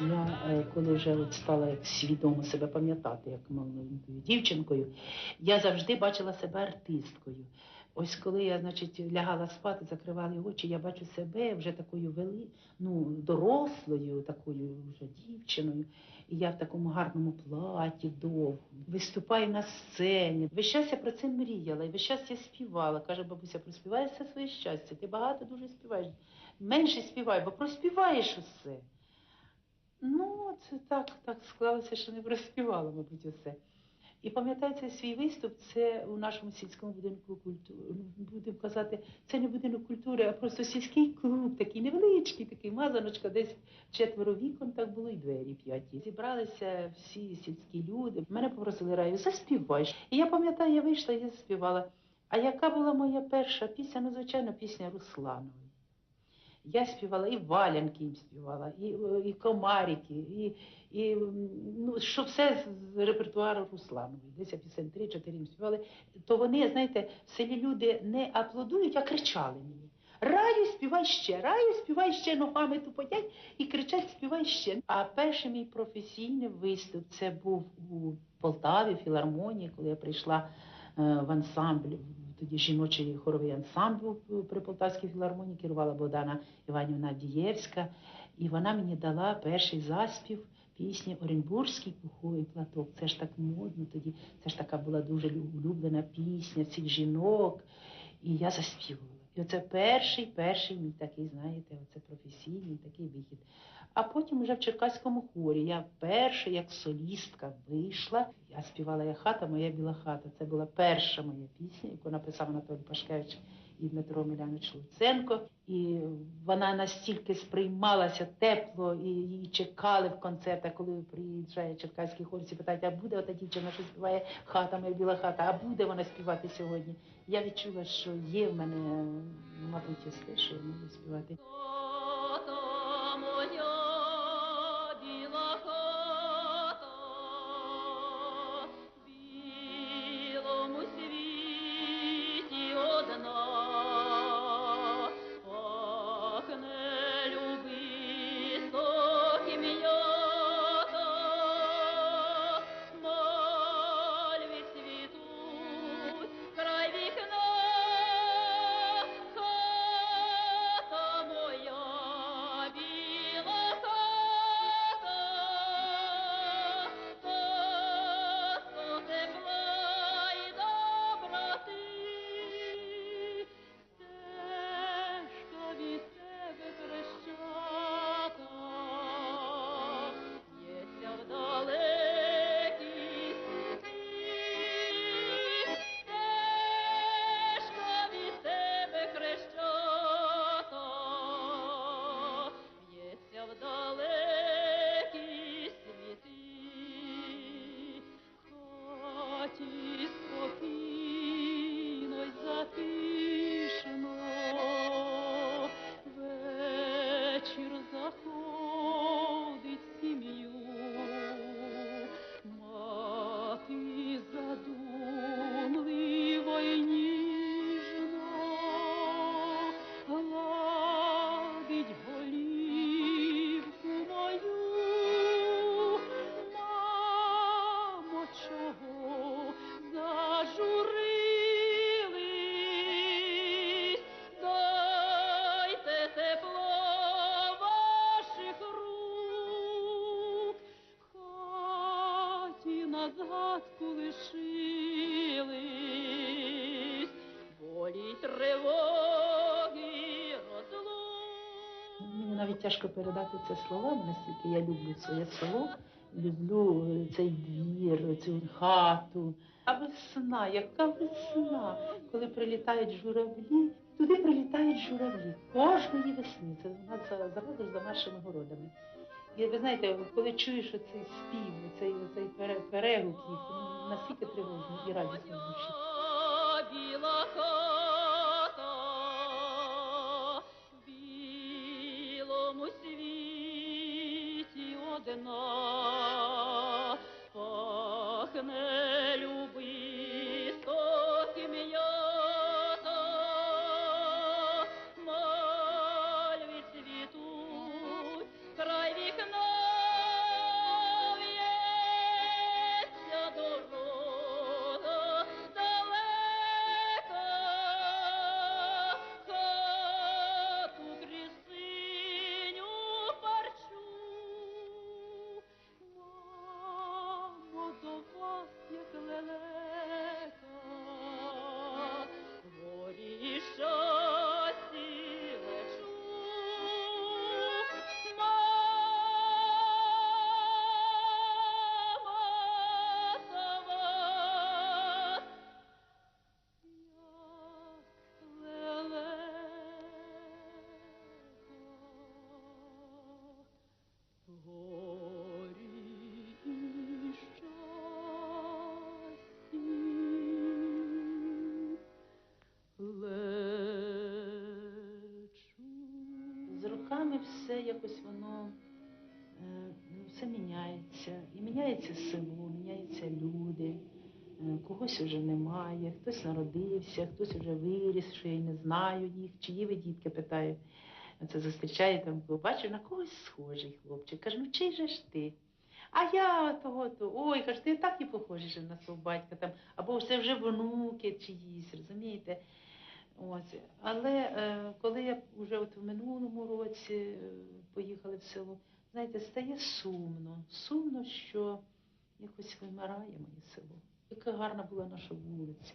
Я е, коли вже от стала свідомо себе пам'ятати, як маленькою дівчинкою, я завжди бачила себе артисткою. Ось коли я, значить, лягала спати, закривали очі, я бачу себе вже такою вели, ну, дорослою, такою вже дівчиною. І я в такому гарному платі довгому, виступаю на сцені. Весь час я про це мріяла, і весь час я співала. Каже бабуся, проспівай все своє щастя. Ти багато дуже співаєш. Менше співай, бо проспіваєш усе. Ну, це так, так склалося, що не проспівала, мабуть, усе. І пам'ятаю цей свій виступ, це у нашому сільському будинку культури. Будемо казати, це не будинок культури, а просто сільський клуб, такий невеличкий, такий мазаночка, десь четверо вікон, так було і двері п'яті. Зібралися всі сільські люди. Мене попросили раю, заспівай. І я пам'ятаю, я вийшла і я заспівала. А яка була моя перша пісня? Ну, звичайно, пісня Русланової. Я співала і валянки їм співала, і, е, і комарики, і, і ну, що все з- репертуару Русланової. Десь я пісень три-чотири їм співали. То вони, знаєте, в селі люди не аплодують, а кричали мені. Раю, співай ще, раю, співай ще, ногами тупотять і кричать, співай ще. А перший мій професійний виступ це був у Полтаві, філармонії, коли я прийшла е, в ансамбль, тоді жіночий хоровий ансамбль при Полтавській філармонії, керувала Богдана Іванівна Авдієвська. І вона мені дала перший заспів пісні Оренбурзький пуховий платок. Це ж так модно тоді. Це ж така була дуже лю- улюблена пісня всіх жінок. І я заспівала. І оце перший, перший мій такий, знаєте, оце професійний такий вихід. А потім вже в Черкаському хорі я вперше як солістка вийшла. Я співала як хата, моя біла хата. Це була перша моя пісня, яку написав Анатолій Пашкевич і Дмитро Милянович Луценко. І вона настільки сприймалася тепло, і її чекали в концертах, коли приїжджає черкаський хор, всі питають, а буде ота дівчина, що співає хата, моя біла хата, а буде вона співати сьогодні. Я відчула, що є в мене, мабуть, те, що я можу співати. Згадку лишились, болі тривоги розлук. Мені навіть тяжко передати це словами, наскільки я люблю своє село, люблю е, цей двір, цю хату. А весна, яка весна, коли прилітають журавлі, туди прилітають журавлі кожної весни. Це нас за- за нашими городами. І ви знаєте, коли чуєш оцей спів, цей, цей перегук їх, ну, настільки тривожно і радісно звучить. Біла хата, білому світі одна, пахне все якось воно е, ну, все міняється. І міняється село, міняються люди. Е, Когось вже немає, хтось народився, хтось вже виріс, що я не знаю їх, чиї ви дітки питаю. Це зустрічає там, бачу, на когось схожий хлопчик. Кажу, ну чий же ж ти? А я того, то, ой, кажу, ти так і похожий на свого батька там, або це вже внуки чиїсь, розумієте? Ось. Але е, коли я вже от в минулому році е, поїхали в село, знаєте, стає сумно. Сумно, що якось вимирає моє село. Яка гарна була наша вулиця.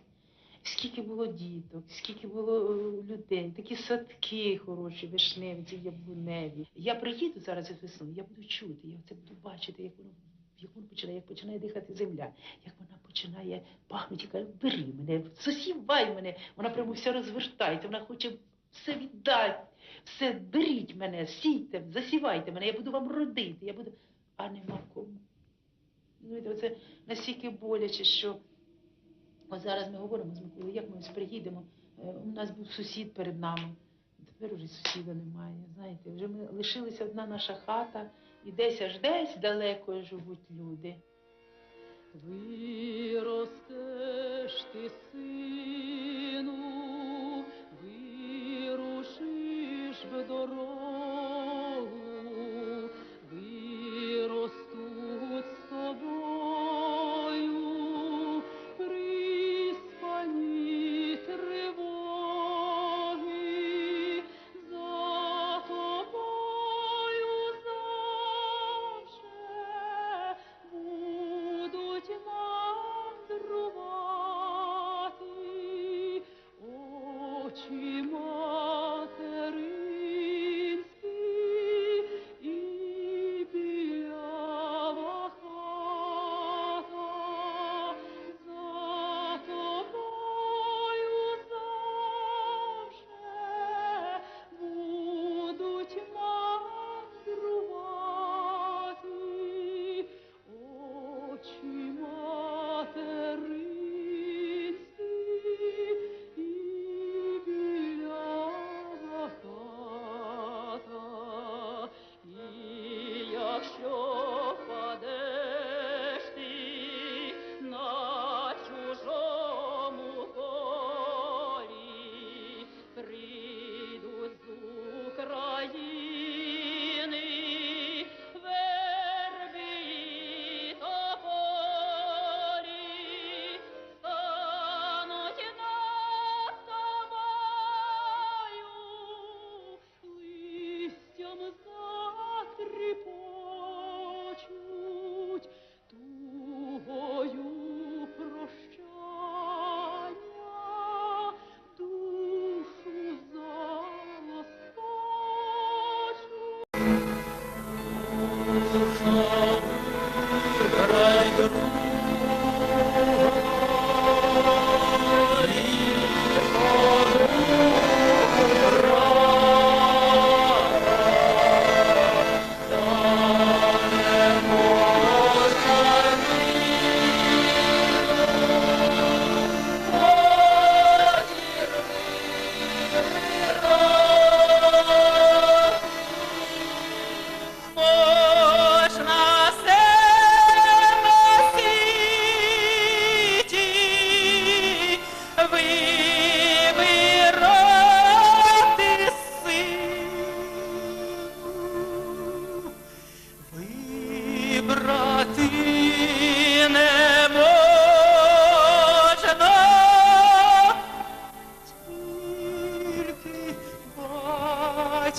Скільки було діток, скільки було е, людей, такі садки хороші, вишневці, яблуневі. Я приїду зараз весною, я буду чути, я це буду бачити, як воно, як воно починає, як починає дихати земля, як вона починає пахнути, каже, бери мене, засівай мене. Вона прямо вся розвертається, вона хоче все віддати, все беріть мене, сійте, засівайте мене, я буду вам родити, я буду, а нема кому. Ну, це настільки боляче, що От зараз ми говоримо з Миколою, як ми ось приїдемо. Е, У нас був сусід перед нами. Тепер уже сусіда немає. Знаєте, вже ми лишилася одна наша хата, і десь аж десь далеко живуть люди. Виростеш ти, сину, вирушиш в дорогу,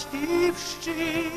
батьківщини.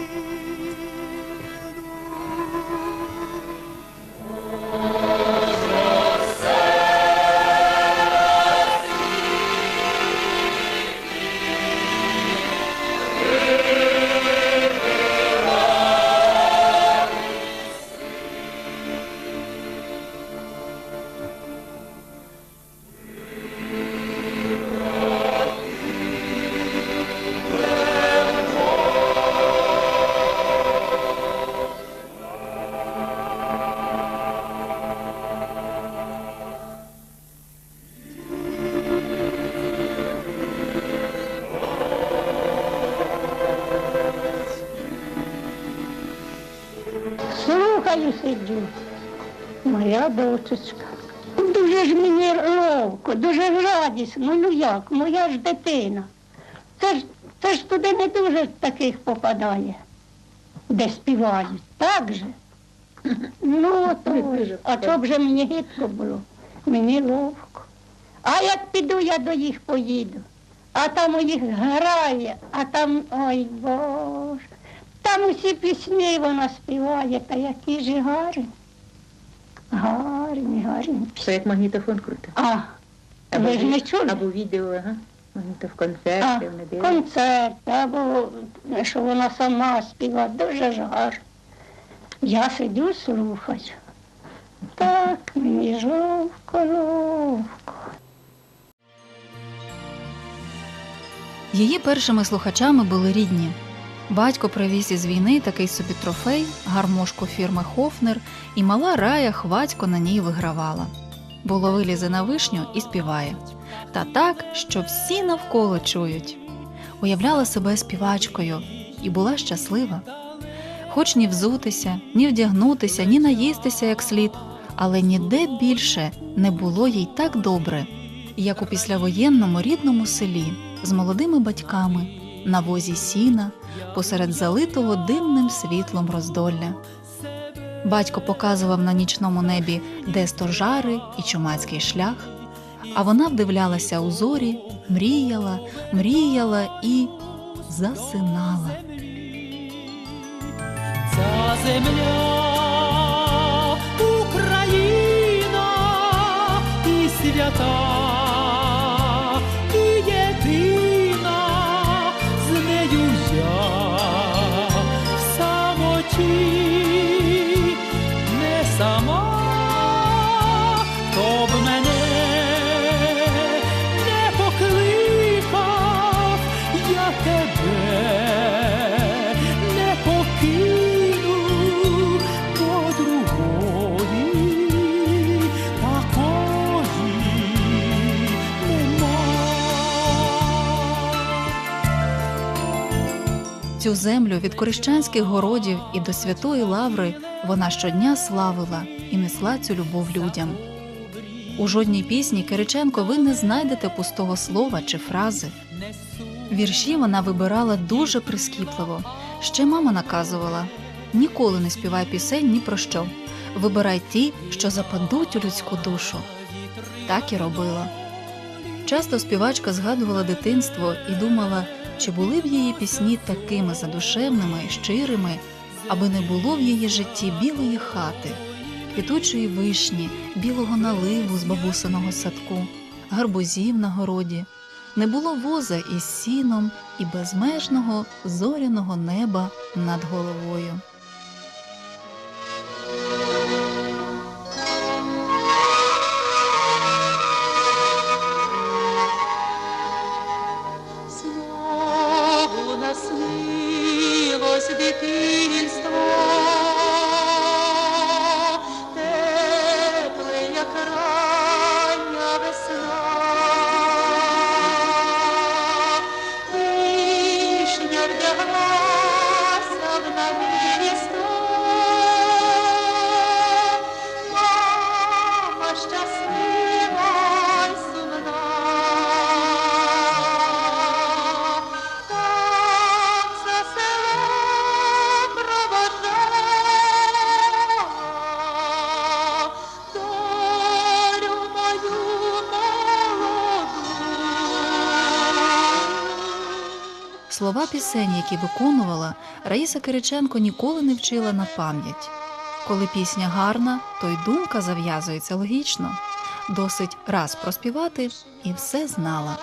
Сиджу. Моя дочечка. Дуже ж мені ловко, дуже ж радісно. Ну як, моя ж дитина. Це ж, це ж туди не дуже таких попадає, де співають. Так же? Ну, то, а що б же мені гидко було? Мені ловко. А як піду, я до їх поїду. А там у їх грає, а там, ой Боже, там усі пісні вона співає, та які ж гарні. Гарні, гарні Це як магнітофон круто. А, ви ж не чули? Або відео, ага. Магнітофон А, концерти, вони дивляться. концерт, або що вона сама співає, дуже ж гарно. Я сидю, слухаю. Так, мені жовко, ловко. Її першими слухачами були рідні. Батько привіз із війни такий собі трофей, гармошку фірми Хофнер, і мала рая хвацько на ній вигравала. Було вилізе на вишню і співає. Та так, що всі навколо чують. Уявляла себе співачкою і була щаслива. Хоч ні взутися, ні вдягнутися, ні наїстися як слід, але ніде більше не було їй так добре, як у післявоєнному рідному селі з молодими батьками на возі сіна посеред залитого димним світлом роздолля. Батько показував на нічному небі, де стожари і чумацький шлях, а вона вдивлялася у зорі, мріяла, мріяла і засинала. Ця земля Цю землю від корищанських городів і до святої лаври вона щодня славила і несла цю любов людям. У жодній пісні Кириченко ви не знайдете пустого слова чи фрази. Вірші вона вибирала дуже прискіпливо. Ще мама наказувала: ніколи не співай пісень ні про що. Вибирай ті, що западуть у людську душу. Так і робила. Часто співачка згадувала дитинство і думала, чи були б її пісні такими задушевними і щирими, аби не було в її житті білої хати, квітучої вишні, білого наливу з бабусиного садку, гарбузів на городі, не було воза із сіном і безмежного зоряного неба над головою. Слова пісень, які виконувала, Раїса Кириченко ніколи не вчила на пам'ять. Коли пісня гарна, то й думка зав'язується логічно. Досить раз проспівати і все знала.